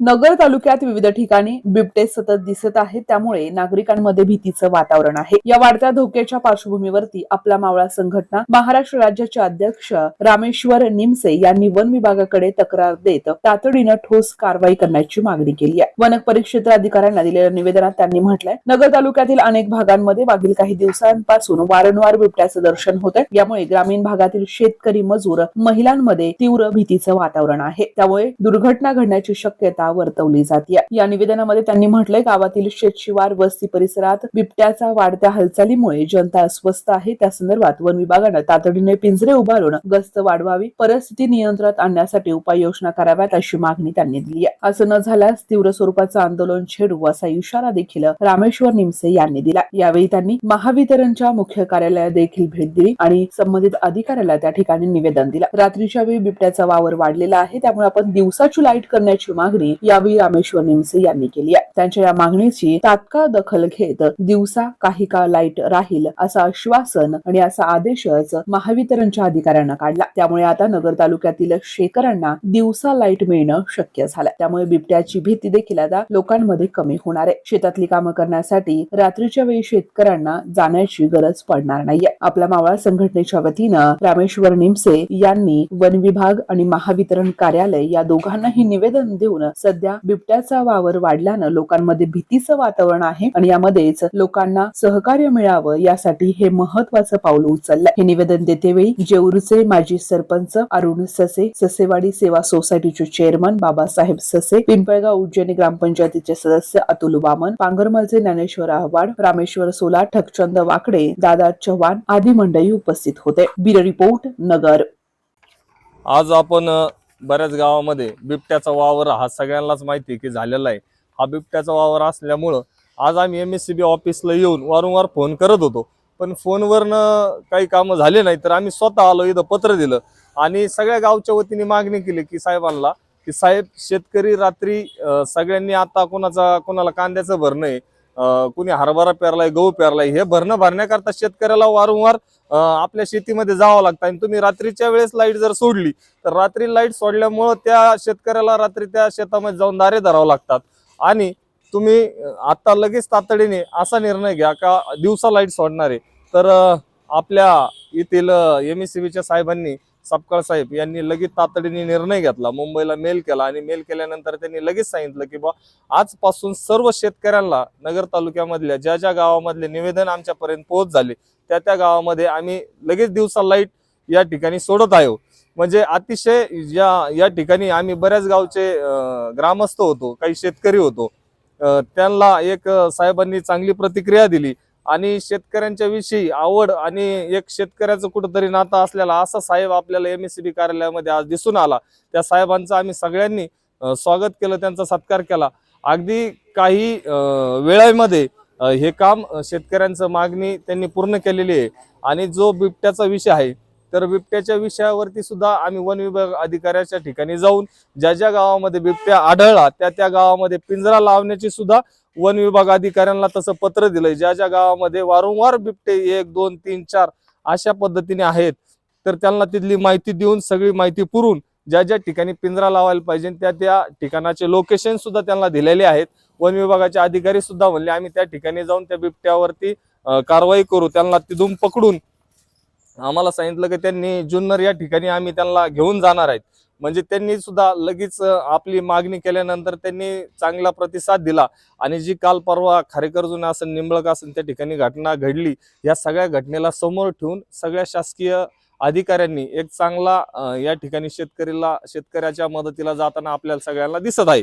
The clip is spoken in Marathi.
नगर तालुक्यात विविध ठिकाणी बिबटे सतत दिसत आहेत. त्यामुळे नागरिकांमध्ये भीतीचं वातावरण आहे. या वाढत्या धोक्याच्या पार्श्वभूमीवरती आपला मावळा संघटना महाराष्ट्र राज्याचे अध्यक्ष रामेश्वर निमसे यांनी वन विभागाकडे तक्रार देत तातडीनं ठोस कारवाई करण्याची मागणी केली आहे. वन परिक्षेत्र अधिकाऱ्यांना दिलेल्या निवेदनात त्यांनी म्हटलंय नगर तालुक्यातील अनेक भागांमध्ये मागील काही दिवसांपासून वारंवार बिबट्याचं दर्शन होत आहे यामुळे ग्रामीण भागातील शेतकरी मजूर महिलांमध्ये तीव्र भीतीचं वातावरण आहे. त्यामुळे दुर्घटना घडण्याची शक्यता वर्तवली जाते. या निवेदनामध्ये त्यांनी म्हटलंय गावातील शेतशिवार वस्ती परिसरात बिबट्याचा वाढत्या हालचालीमुळे जनता अस्वस्थ आहे. त्या संदर्भात वन विभागानं तातडीने पिंजरे उभारून गस्त वाढवावी परिस्थिती नियंत्रणात आणण्यासाठी उपाययोजना कराव्यात अशी मागणी त्यांनी दिली आहे. असं न झाल्यास तीव्र स्वरूपाचं आंदोलन छेडू असा इशारा देखील रामेश्वर निमसे यांनी दिला. यावेळी त्यांनी महावितरणच्या मुख्य कार्यालयात देखील भेट दिली आणि संबंधित अधिकाऱ्याला त्या ठिकाणी निवेदन दिलं. रात्रीच्या वेळी बिबट्याचा वावर वाढलेला आहे. त्यामुळे आपण दिवसाची लाइट करण्याची मागणी यावेळी रामेश्वर निमसे यांनी केली आहे. त्यांच्या या मागणीची तात्काळ दखल घेत दिवसा काही काळ लाइट राहील असं आश्वासन आणि असा आदेशच महावितरणच्या अधिकाऱ्यांना काढला. त्यामुळे आता नगर तालुक्यातील शेतकऱ्यांना दिवसा लाइट मिळणं शक्य झालं त्यामुळे बिबट्याची भीती देखील आता लोकांमध्ये कमी होणार आहे. शेतातली कामं करण्यासाठी रात्रीच्या वेळी शेतकऱ्यांना जाण्याची गरज पडणार नाहीये. आपल्या मावळा संघटनेच्या वतीनं रामेश्वर निमसे यांनी वन विभाग आणि महावितरण कार्यालय या दोघांनाही निवेदन देऊन सध्या बिबट्याचा वावर वाढल्यानं लोकांमध्ये भीतीचं वातावरण आहे आणि यामध्येच लोकांना सहकार्य मिळावं यासाठी हे महत्वाचं पाऊल उचललं हे निवेदन देतेवेळी जेऊरचे माजी सरपंच अरुण ससे ससेवाडी सेवा सोसायटीचे चेअरमन बाबासाहेब ससे पिंपळगाव उज्जैनी ग्रामपंचायतीचे सदस्य अतुल वामन पांगरमलचे ज्ञानेश्वर आव्हाड रामेश्वर सोला ठकचंद वाकडे दादा चव्हाण आदी मंडळी उपस्थित होते. Bureau report Nagar. आज आपण बऱ्याच गावामध्ये बिबट्याचा वावर हा सगळ्यांनाच माहिती आहे की झालेला आहे. हा बिबट्याचा वावर असल्यामुळं आज आम्ही एम एस सी बी ऑफिसला येऊन वारंवार फोन करत होतो. पण फोनवरनं काही कामं झाले नाही तर आम्ही स्वतः आलो इथं पत्र दिलं. आणि सगळ्या गावच्या वतीने मागणी केली की साहेबांना की साहेब शेतकरी रात्री सगळ्यांनी आता कोणाचा कोणाला कांद्याचं भरणं आहे कुणी हरभरा पेरलाय गहू पेरलाय हे भरणं भरण्याकरता शेतकऱ्याला वारंवार आपल्या शेतीमध्ये जावं लागतं. आणि तुम्ही रात्रीच्या वेळेस लाइट जर सोडली तर रात्री लाइट सोडल्यामुळं त्या शेतकऱ्याला रात्री त्या शेतामध्ये जाऊन दारे धरावं लागतात. आणि तुम्ही आता लगेच तातडीने असा निर्णय घ्या का दिवसा लाइट सोडणार. आहे तर आपल्या येथील एम एस सी बीच्या साहेबांनी सपकाळ साहेब यांनी लगेच तातडीने निर्णय घेतला. मुंबईला मेल केला आणि मेल केल्यानंतर त्यांनी लगेच सांगितलं की बा आजपासून सर्व शेतकऱ्यांना नगर तालुक्यामधल्या ज्या ज्या गावामधले निवेदन आमच्यापर्यंत पोहोच झाले त्या त्या गावामध्ये आम्ही लगेच दिवसा लाइट या ठिकाणी सोडत आहो. म्हणजे अतिशय या या ठिकाणी आम्ही बऱ्याच गावचे ग्रामस्थ होतो काही शेतकरी होतो. त्यांना एक साहेबांनी चांगली प्रतिक्रिया दिली. आणि शेतकऱ्यांच्या विषयी आवड आणि एक शेतकऱ्याचं कुठंतरी नातं असलेला असा साहेब आपल्याला एम एस सी बी कार्यालयामध्ये आज दिसून आला. त्या साहेबांचं आम्ही सगळ्यांनी स्वागत केलं त्यांचा सत्कार केला. अगदी काही वेळेमध्ये वेळामध्ये हे काम शेतकऱ्यांचं मागणी त्यांनी पूर्ण केलेली आहे. आणि जो बिबट्याचा विषय आहे तर बिबट्याच्या विषयावरती सुद्धा आम्ही वन विभाग अधिकाऱ्याच्या ठिकाणी जाऊन ज्या ज्या गावामध्ये बिबट्या आढळला त्या त्या गावामध्ये पिंजरा लावण्याची सुद्धा वन विभाग अधिकाऱ्यांना तसं पत्र दिलंय. ज्या ज्या गावामध्ये वारंवार बिबटे एक दोन तीन चार अशा पद्धतीने आहेत तर त्यांना तिथली माहिती देऊन सगळी माहिती पुरवून ज्या ज्या ठिकाणी पिंजरा लावायला पाहिजे त्या त्या ठिकाणाचे लोकेशन सुद्धा त्यांना दिलेले आहेत. वन विभागाचे अधिकारी सुद्धा म्हणले आम्ही त्या ठिकाणी जाऊन त्या बिबट्यावरती कारवाई करू त्यांना तिथून पकडून आम्हाला सांगितलं की त्यांनी जुन्नर या ठिकाणी आम्ही त्यांना घेऊन जाणार आहेत. म्हणजे त्यांनी सुद्धा लगेच आपली मागणी केल्यानंतर त्यांनी चांगला प्रतिसाद दिला. आणि जी काल परवा खारेकर जुना असेल निंबळक असेल त्या ठिकाणी घटना घडली. या सगळ्या घटनेला समोर ठेवून सगळ्या शासकीय अधिकाऱ्यांनी एक चांगला या ठिकाणी शेतकरीला शेतकऱ्याच्या मदतीला जाताना आपल्याला सगळ्यांना दिसत आहे.